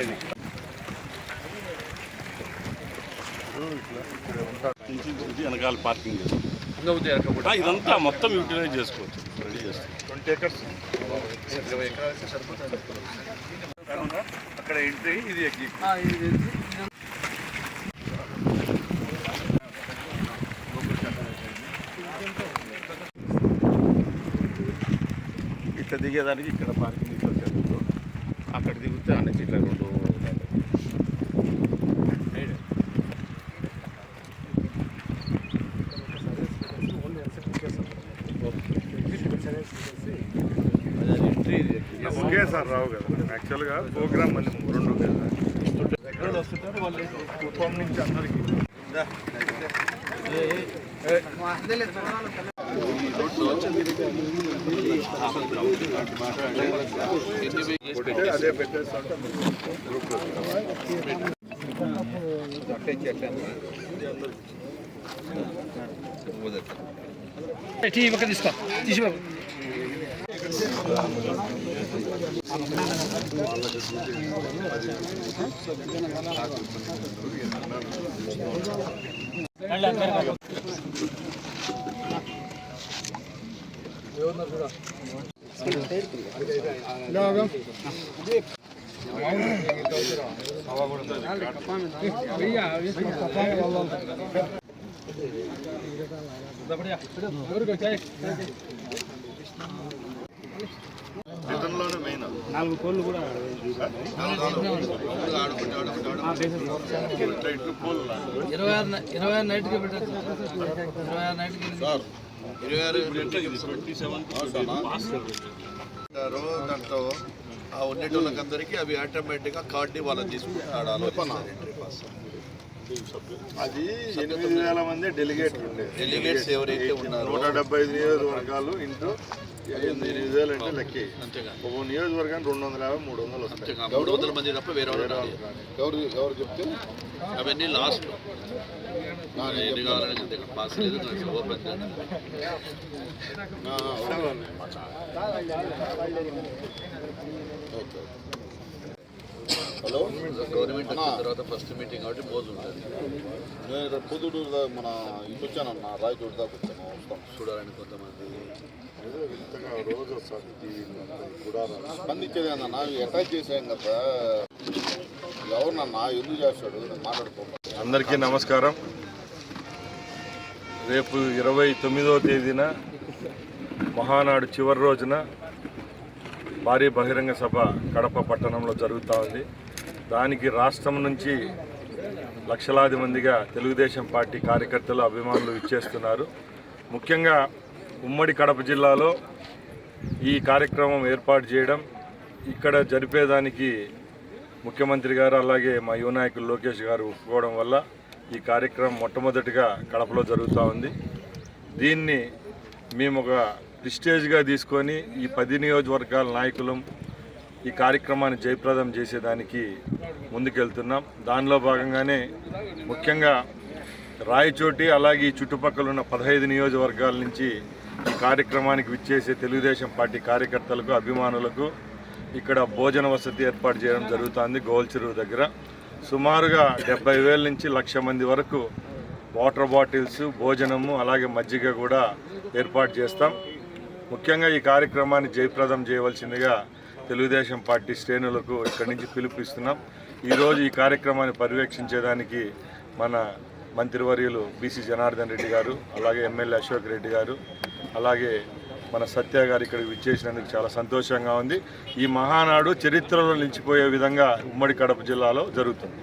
ఇది వెనకాల పార్కింగ్ ఇదంతా మొత్తం యూటిలైజ్ చేసుకోవచ్చు. రెడీ చేస్తాం. ట్వంటీ ఎకర్స్ ఇరవై ఎకరాలు సరిపోతుంది. అక్కడ ఎంట్రీ ఇది ఇట్లా దిగేదానికి ఇక్కడ పార్కింగ్ అన్ని ఇట్లా రెండు ఎంట్రీ ఇది ఒకేసారి రావు కదా. యాక్చువల్గా ప్రోగ్రామ్ మళ్ళీ రెండు కదా ఎక్కడ వస్తుంటారు వాళ్ళు కుప్పం నుంచి అందరికి అదే పెట్టేస్తుంటే గ్రూప్ టీ తీసుకో తీసి నాలుగు కోళ్ళు కూడా ఇట్లు పోల్ ఇరవై ఆరు నైట్కి పెట్టారు ఇరవై ఆరు నైట్కి పెట్టారు ఇరవై ఆరు దాంట్లో ఆ ఉండేటోళ్ళకందరికీ అవి ఆటోమేటిక్గా కార్డు వాళ్ళని పాస్ అది ఎనిమిది వేల మంది డెలిగేట్లు ఉండేది డెలిగేట్స్ ఎవరైతే ఉన్నారో నూట డెబ్బై ఐదు నియోజకవర్గాలు ఇంటూ ఎనిమిది వేలు అంటే లెక్కే. ఒక నియోజకవర్గానికి రెండు వందల యాభై మూడు వందలు వస్తాయి. మూడు వందల మంది తప్ప వేరే. ఎవరు ఎవరు చెప్తే? అవన్నీ లాస్ట్. ఎన్ని కావాలని అంతే పాస్ లేదు నాకు ఓపెన్ హలో? గవర్నమెంట్ వచ్చిన తర్వాత ఫస్ట్ మీటింగ్ కాబట్టి మోజు ఉంటుంది. నేను పొద్దుడు మన ఇటు వచ్చానన్న రాయచోటి దాకా వచ్చాను వస్తాను చూడాలని కొంతమంది. రోజు స్పందించేది అన్న అటాక్ చేసాం కదా. ఎవరినన్నా ఎందుకు చేస్తాడు? నేను మాట్లాడుకోమా అందరికీ నమస్కారం. రేపు ఇరవై తొమ్మిదవ తేదీన మహానాడు చివరి రోజున భారీ బహిరంగ సభ కడప పట్టణంలో జరుగుతూ ఉంది. దానికి రాష్ట్రం నుంచి లక్షలాది మందిగా తెలుగుదేశం పార్టీ కార్యకర్తలు అభిమానులు ఇచ్చేస్తున్నారు. ముఖ్యంగా ఉమ్మడి కడప జిల్లాలో ఈ కార్యక్రమం ఏర్పాటు చేయడం ఇక్కడ జరిపేదానికి ముఖ్యమంత్రి గారు అలాగే మా యువ నాయకులు లోకేష్ గారు ఒప్పుకోవడం వల్ల ఈ కార్యక్రమం మొట్టమొదటిగా కడపలో జరుగుతూ ఉంది. దీన్ని మేము ఒక ప్రిస్టేజ్గా తీసుకొని ఈ పది నియోజకవర్గాల నాయకులం ఈ కార్యక్రమాన్ని జయప్రదం చేసేదానికి ముందుకెళ్తున్నాం. దానిలో భాగంగానే ముఖ్యంగా రాయచోటి అలాగే ఈ చుట్టుపక్కల ఉన్న పదహైదు నియోజకవర్గాల నుంచి ఈ కార్యక్రమానికి విచ్చేసే తెలుగుదేశం పార్టీ కార్యకర్తలకు అభిమానులకు ఇక్కడ భోజన వసతి ఏర్పాటు చేయడం జరుగుతుంది గోల్ చెరువు దగ్గర. సుమారుగా డెబ్బై వేల నుంచి లక్ష మంది వరకు వాటర్ బాటిల్స్ భోజనము అలాగే మజ్జిగ కూడా ఏర్పాటు చేస్తాం. ముఖ్యంగా ఈ కార్యక్రమాన్ని జయప్రదం చేయవలసిందిగా తెలుగుదేశం పార్టీ శ్రేణులకు ఇక్కడి నుంచి పిలుపునిస్తున్నాం. ఈరోజు ఈ కార్యక్రమాన్ని పర్యవేక్షించేదానికి మన మంత్రివర్యులు బీసీ జనార్దన్ రెడ్డి గారు అలాగే ఎమ్మెల్యే అశోక్ రెడ్డి గారు అలాగే మన సత్య గారు ఇక్కడికి విచ్చేసినందుకు చాలా సంతోషంగా ఉంది. ఈ మహానాడు చరిత్రలో నిలిచిపోయే విధంగా ఉమ్మడి కడప జిల్లాలో జరుగుతుంది.